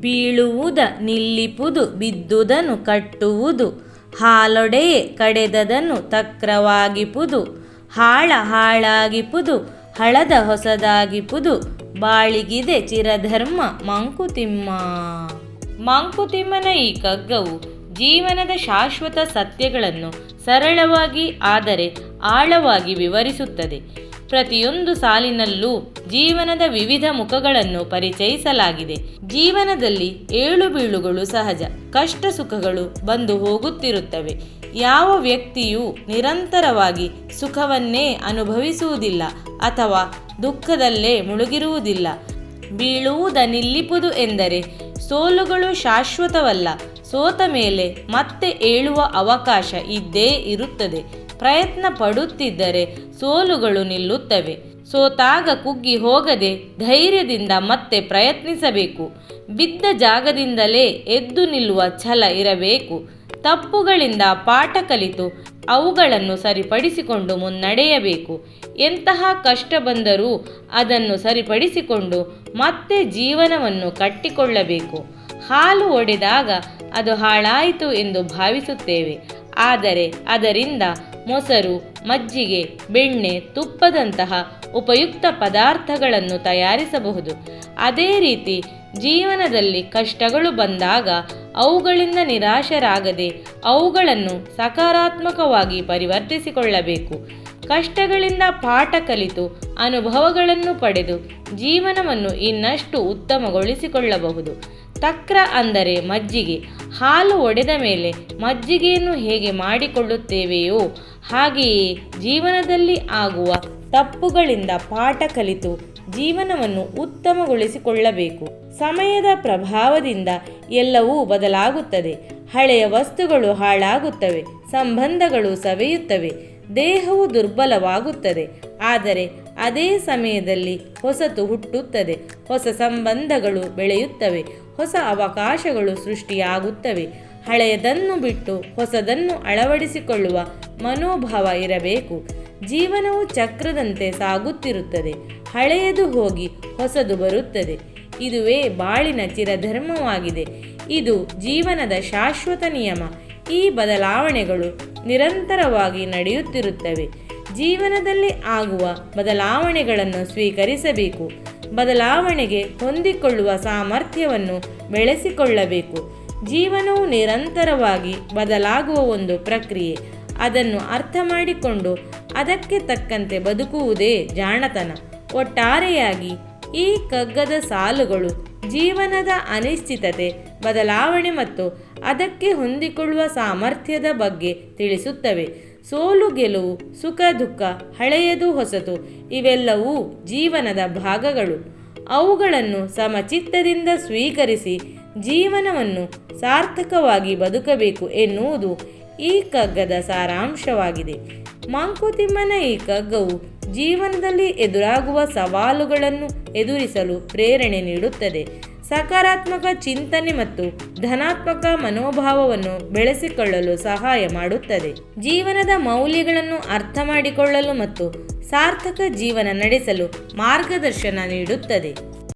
ಬೀಳುವುದ ನಿಲ್ಲಿಪುದು, ಬಿದ್ದುದನು ಕಟ್ಟುವುದು. ಹಾಲೊಡೆಯೇ ಕಡೆದದನು ತಕ್ರವಾಗಿಪುದು. ಹಾಳ ಹಾಳಾಗಿಪುದು, ಹಳದ ಹೊಸದಾಗಿಪುದು. ಬಾಳಿಗಿದೆ ಚಿರಧರ್ಮ ಮಂಕುತಿಮ್ಮ. ಮಂಕುತಿಮ್ಮನ ಈ ಕಗ್ಗವು ಜೀವನದ ಶಾಶ್ವತ ಸತ್ಯಗಳನ್ನು ಸರಳವಾಗಿ, ಆದರೆ ಆಳವಾಗಿ ವಿವರಿಸುತ್ತದೆ. ಪ್ರತಿಯೊಂದು ಸಾಲಿನಲ್ಲೂ ಜೀವನದ ವಿವಿಧ ಮುಖಗಳನ್ನು ಪರಿಚಯಿಸಲಾಗಿದೆ. ಜೀವನದಲ್ಲಿ ಏಳು ಬೀಳುಗಳು ಸಹಜ, ಕಷ್ಟ ಸುಖಗಳು ಬಂದು ಹೋಗುತ್ತಿರುತ್ತವೆ. ಯಾವ ವ್ಯಕ್ತಿಯು ನಿರಂತರವಾಗಿ ಸುಖವನ್ನೇ ಅನುಭವಿಸುವುದಿಲ್ಲ ಅಥವಾ ದುಃಖದಲ್ಲೇ ಮುಳುಗಿರುವುದಿಲ್ಲ ಬೀಳುವುದ ನಿಲ್ಲಿಪುದು ಎಂದರೆ ಸೋಲುಗಳು ಶಾಶ್ವತವಲ್ಲ, ಸೋತ ಮೇಲೆ ಮತ್ತೆ ಏಳುವ ಅವಕಾಶ ಇದ್ದೇ ಇರುತ್ತದೆ. ಪ್ರಯತ್ನ ಪಡುತ್ತಿದ್ದರೆ ಸೋಲುಗಳು ನಿಲ್ಲುತ್ತವೆ. ಸೋತಾಗ ಕುಗ್ಗಿ ಹೋಗದೆ ಧೈರ್ಯದಿಂದ ಮತ್ತೆ ಪ್ರಯತ್ನಿಸಬೇಕು. ಬಿದ್ದ ಜಾಗದಿಂದಲೇ ಎದ್ದು ನಿಲ್ಲುವ ಛಲ ಇರಬೇಕು. ತಪ್ಪುಗಳಿಂದ ಪಾಠ ಕಲಿತು ಅವುಗಳನ್ನು ಸರಿಪಡಿಸಿಕೊಂಡು ಮುನ್ನಡೆಯಬೇಕು. ಎಂತಹ ಕಷ್ಟ ಬಂದರೂ ಅದನ್ನು ಸರಿಪಡಿಸಿಕೊಂಡು ಮತ್ತೆ ಜೀವನವನ್ನು ಕಟ್ಟಿಕೊಳ್ಳಬೇಕು. ಹಾಲು ಒಡೆದಾಗ ಅದು ಹಾಳಾಯಿತು ಎಂದು ಭಾವಿಸುತ್ತೇವೆ. ಆದರೆ ಅದರಿಂದ ಮೊಸರು, ಮಜ್ಜಿಗೆ, ಬೆಣ್ಣೆ, ತುಪ್ಪದಂತಹ ಉಪಯುಕ್ತ ಪದಾರ್ಥಗಳನ್ನು ತಯಾರಿಸಬಹುದು. ಅದೇ ರೀತಿ ಜೀವನದಲ್ಲಿ ಕಷ್ಟಗಳು ಬಂದಾಗ ಅವುಗಳಿಂದ ನಿರಾಶರಾಗದೆ ಅವುಗಳನ್ನು ಸಕಾರಾತ್ಮಕವಾಗಿ ಪರಿವರ್ತಿಸಿಕೊಳ್ಳಬೇಕು. ಕಷ್ಟಗಳಿಂದ ಪಾಠ ಕಲಿತು ಅನುಭವಗಳನ್ನು ಪಡೆದು ಜೀವನವನ್ನು ಇನ್ನಷ್ಟು ಉತ್ತಮಗೊಳಿಸಿಕೊಳ್ಳಬಹುದು. ತಕ್ರ ಅಂದರೆ ಮಜ್ಜಿಗೆ. ಹಾಲು ಒಡೆದ ಮೇಲೆ ಮಜ್ಜಿಗೆಯನ್ನು ಹೇಗೆ ಮಾಡಿಕೊಳ್ಳುತ್ತೇವೆಯೋ ಹಾಗೆಯೇ ಜೀವನದಲ್ಲಿ ಆಗುವ ತಪ್ಪುಗಳಿಂದ ಪಾಠ ಕಲಿತು ಜೀವನವನ್ನು ಉತ್ತಮಗೊಳಿಸಿಕೊಳ್ಳಬೇಕು. ಸಮಯದ ಪ್ರಭಾವದಿಂದ ಎಲ್ಲವೂ ಬದಲಾಗುತ್ತದೆ. ಹಳೆಯ ವಸ್ತುಗಳು ಹಾಳಾಗುತ್ತವೆ, ಸಂಬಂಧಗಳು ಸವೆಯುತ್ತವೆ, ದೇಹವು ದುರ್ಬಲವಾಗುತ್ತದೆ. ಆದರೆ ಅದೇ ಸಮಯದಲ್ಲಿ ಹೊಸತು ಹುಟ್ಟುತ್ತದೆ, ಹೊಸ ಸಂಬಂಧಗಳು ಬೆಳೆಯುತ್ತವೆ. ಹೊಸ ಅವಕಾಶಗಳು ಸೃಷ್ಟಿಯಾಗುತ್ತವೆ. ಹಳೆಯದನ್ನು ಬಿಟ್ಟು ಹೊಸದನ್ನು ಅಳವಡಿಸಿಕೊಳ್ಳುವ ಮನೋಭಾವ ಇರಬೇಕು. ಜೀವನವು ಚಕ್ರದಂತೆ ಸಾಗುತ್ತಿರುತ್ತದೆ. ಹಳೆಯದು ಹೋಗಿ ಹೊಸದು ಬರುತ್ತದೆ. ಇದುವೇ ಬಾಳಿನ ಚಿರಧರ್ಮವಾಗಿದೆ. ಇದು ಜೀವನದ ಶಾಶ್ವತ ನಿಯಮ. ಈ ಬದಲಾವಣೆಗಳು ನಿರಂತರವಾಗಿ ನಡೆಯುತ್ತಿರುತ್ತವೆ. ಜೀವನದಲ್ಲಿ ಆಗುವ ಬದಲಾವಣೆಗಳನ್ನು ಸ್ವೀಕರಿಸಬೇಕು. ಬದಲಾವಣೆಗೆ ಹೊಂದಿಕೊಳ್ಳುವ ಸಾಮರ್ಥ್ಯವನ್ನು ಬೆಳೆಸಿಕೊಳ್ಳಬೇಕು. ಜೀವನವು ನಿರಂತರವಾಗಿ ಬದಲಾಗುವ ಒಂದು ಪ್ರಕ್ರಿಯೆ. ಅದನ್ನು ಅರ್ಥ ಮಾಡಿಕೊಂಡು ಅದಕ್ಕೆ ತಕ್ಕಂತೆ ಬದುಕುವುದೇ ಜಾಣತನ. ಒಟ್ಟಾರೆಯಾಗಿ ಈ ಕಗ್ಗದ ಸಾಲುಗಳು ಜೀವನದ ಅನಿಶ್ಚಿತತೆ, ಬದಲಾವಣೆ ಮತ್ತು ಅದಕ್ಕೆ ಹೊಂದಿಕೊಳ್ಳುವ ಸಾಮರ್ಥ್ಯದ ಬಗ್ಗೆ ತಿಳಿಸುತ್ತವೆ. ಸೋಲು, ಗೆಲುವು, ಸುಖ, ದುಃಖ, ಹಳೆಯದು, ಹೊಸತು, ಇವೆಲ್ಲವೂ ಜೀವನದ ಭಾಗಗಳು. ಅವುಗಳನ್ನು ಸಮಚಿತ್ತದಿಂದ ಸ್ವೀಕರಿಸಿ ಜೀವನವನ್ನು ಸಾರ್ಥಕವಾಗಿ ಬದುಕಬೇಕು ಎನ್ನುವುದು ಈ ಕಗ್ಗದ ಸಾರಾಂಶವಾಗಿದೆ. ಮಾಂಕುತಿಮ್ಮನ ಈ ಕಗ್ಗವು ಜೀವನದಲ್ಲಿ ಎದುರಾಗುವ ಸವಾಲುಗಳನ್ನು ಎದುರಿಸಲು ಪ್ರೇರಣೆ ನೀಡುತ್ತದೆ. ಸಕಾರಾತ್ಮಕ ಚಿಂತನೆ ಮತ್ತು ಧನಾತ್ಮಕ ಮನೋಭಾವವನ್ನು ಬೆಳೆಸಿಕೊಳ್ಳಲು ಸಹಾಯ ಮಾಡುತ್ತದೆ. ಜೀವನದ ಮೌಲ್ಯಗಳನ್ನು ಅರ್ಥ ಮಾಡಿಕೊಳ್ಳಲು ಮತ್ತು ಸಾರ್ಥಕ ಜೀವನ ನಡೆಸಲು ಮಾರ್ಗದರ್ಶನ ನೀಡುತ್ತದೆ.